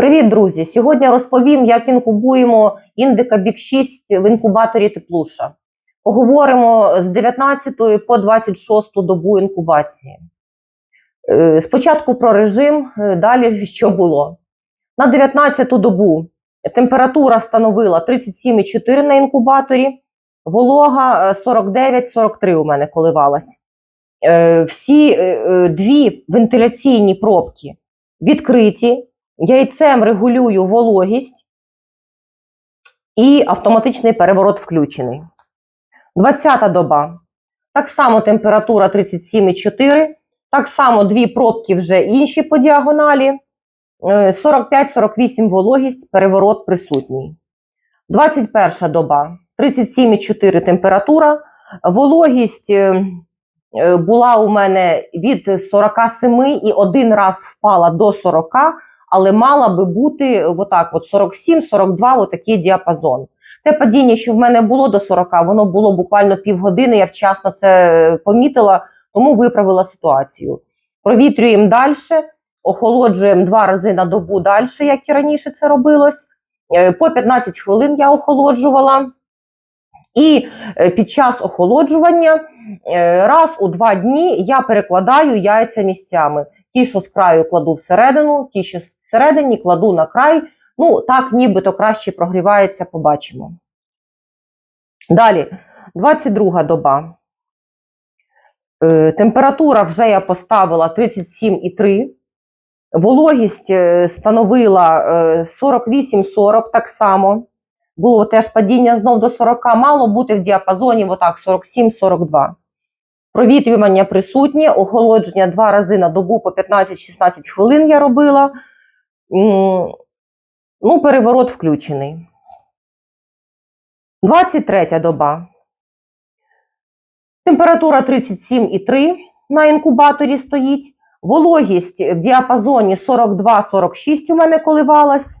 Привіт, друзі! Сьогодні розповім, як інкубуємо індика бік 6 в інкубаторі Теплуша. Поговоримо з 19 по 26 добу інкубації. Е, Спочатку про режим, е, далі що було. На 19 добу температура становила 37,4 на інкубаторі, волога е, 49-43 у мене коливалась. Е, Всі е, е, дві вентиляційні пробки відкриті. Яйцем регулюю вологість і автоматичний переворот включений. 20-та доба. Так само температура 37,4. Так само дві пробки вже інші по діагоналі. Е, 45-48 вологість, переворот присутній. 21 доба. 37,4 температура. Вологість е, е, була у мене від 47 і один раз впала до 40 але мала би бути отак, от 47-42, отакий діапазон. Те падіння, що в мене було до 40, воно було буквально півгодини, я вчасно це помітила, тому виправила ситуацію. Провітрюємо далі, охолоджуємо два рази на добу далі, як і раніше це робилось. Е, По 15 хвилин я охолоджувала. І е, під час охолоджування е, раз у два дні я перекладаю яйця місцями. Ті, що з краю кладу всередину, ті, що всередині кладу на край. Ну, так, нібито краще прогрівається, побачимо. Далі, 22 доба. Е, температура вже я поставила 37,3. Вологість е, становила е, 48-40 так само. Було теж падіння знов до 40, мало бути в діапазоні отак 47-42. Провітрювання присутнє, охолодження два рази на добу по 15-16 хвилин я робила. Ну, переворот включений. 23 доба. Температура 37,3 на інкубаторі стоїть. Вологість в діапазоні 42-46 у мене коливалась.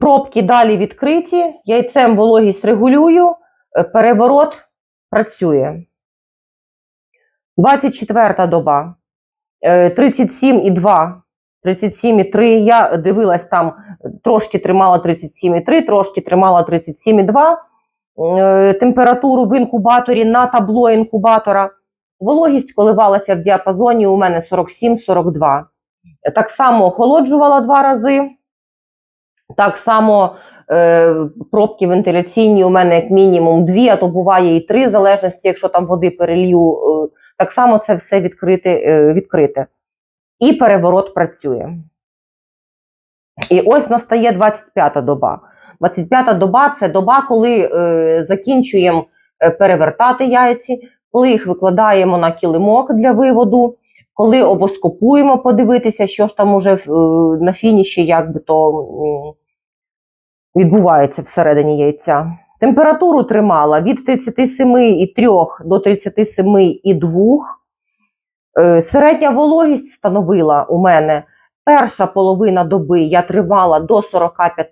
Пробки далі відкриті. Яйцем вологість регулюю. е, Переворот працює. 24 доба. Е, 37,2. 37,3. Я дивилась там, трошки тримала 37,3, трошки тримала 37,2. Е, Температуру в інкубаторі на табло інкубатора. Вологість коливалася в діапазоні у мене 47-42. Так само охолоджувала два рази. Так само е, пробки вентиляційні у мене як мінімум дві, а то буває і три, залежності, якщо там води перелью. Е, так само це все відкрите, відкрите. І переворот працює. І ось настає 25-та доба. 25-та доба це доба, коли е, закінчуємо е, перевертати яйці, коли їх викладаємо на килимок для виводу, коли обоскопуємо, подивитися, що ж там уже на фініші, як би то відбувається всередині яйця. Температуру тримала від 37,3 до 37,2. Е, Середня вологість становила у мене перша половина доби я тримала до 45,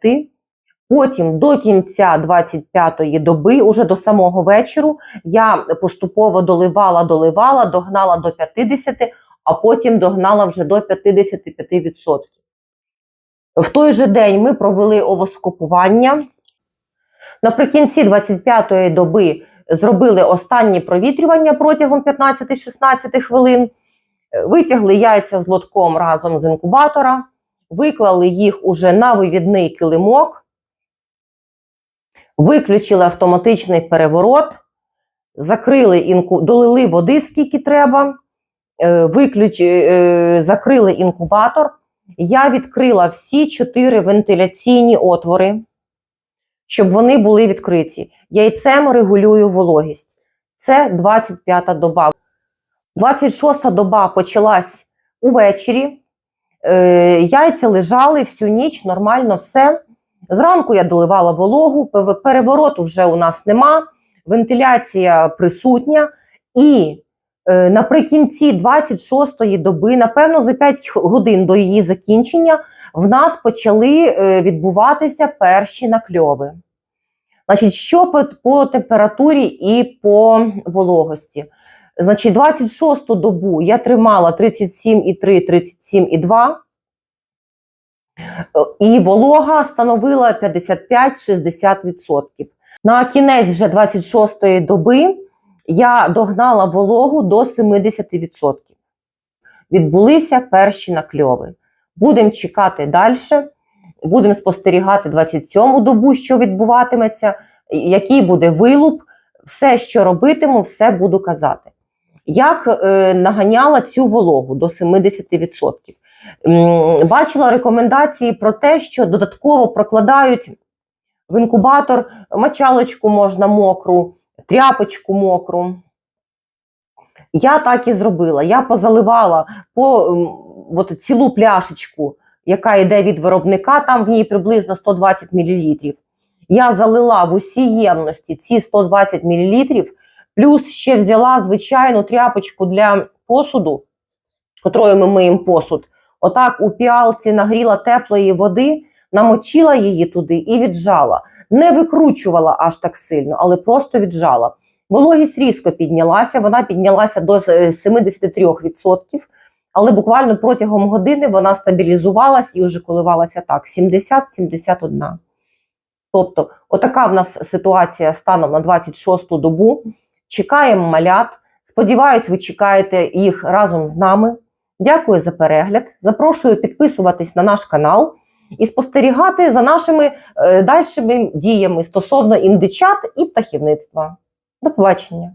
потім до кінця 25-ї доби, уже до самого вечору, я поступово доливала, доливала, догнала до 50, а потім догнала вже до 55%. В той же день ми провели овоскопування. Наприкінці 25-ї доби зробили останні провітрювання протягом 15-16 хвилин, витягли яйця з лотком разом з інкубатора, виклали їх уже на вивідний килимок, виключили автоматичний переворот, закрили інку... долили води скільки треба, е, виключ... е, закрили інкубатор. Я відкрила всі чотири вентиляційні отвори, щоб вони були відкриті. Яйцем регулюю вологість. Це 25-та доба. 26-та доба почалась увечері. Е, яйця лежали всю ніч, нормально все. Зранку я доливала вологу, перевороту вже у нас нема, вентиляція присутня. І наприкінці 26-ї доби, напевно, за 5 годин до її закінчення, в нас почали е, відбуватися перші накльови. Значить, що по, по температурі і по вологості? Значить, 26-ту добу я тримала 37,3, 37,2. і волога становила 55-60%. На кінець вже 26-ї доби я догнала вологу до 70%. Відбулися перші накльови. Будемо чекати далі, будемо спостерігати 27-му добу, що відбуватиметься, який буде вилуп, все, що робитиму, все буду казати. Як е, наганяла цю вологу до 70%? М, Бачила рекомендації про те, що додатково прокладають в інкубатор мочалочку можна мокру, тряпочку мокру. Я так і зробила. Я позаливала по от цілу пляшечку, яка йде від виробника, там в ній приблизно 120 мл. Я залила в усі ємності ці 120 мл, плюс ще взяла звичайну тряпочку для посуду, котрою ми миємо посуд. Отак у піалці нагріла теплої води, намочила її туди і віджала. Не викручувала аж так сильно, але просто віджала. Вологість різко піднялася, вона піднялася до е, 73%, але буквально протягом години вона стабілізувалась і вже коливалася так: 70-71. Тобто, отака в нас ситуація станом на 26-ту добу. Чекаємо малят. Сподіваюсь, ви чекаєте їх разом з нами. Дякую за перегляд. Запрошую підписуватись на наш канал і спостерігати за нашими е, дальшими діями стосовно індичат і птахівництва. До побачення!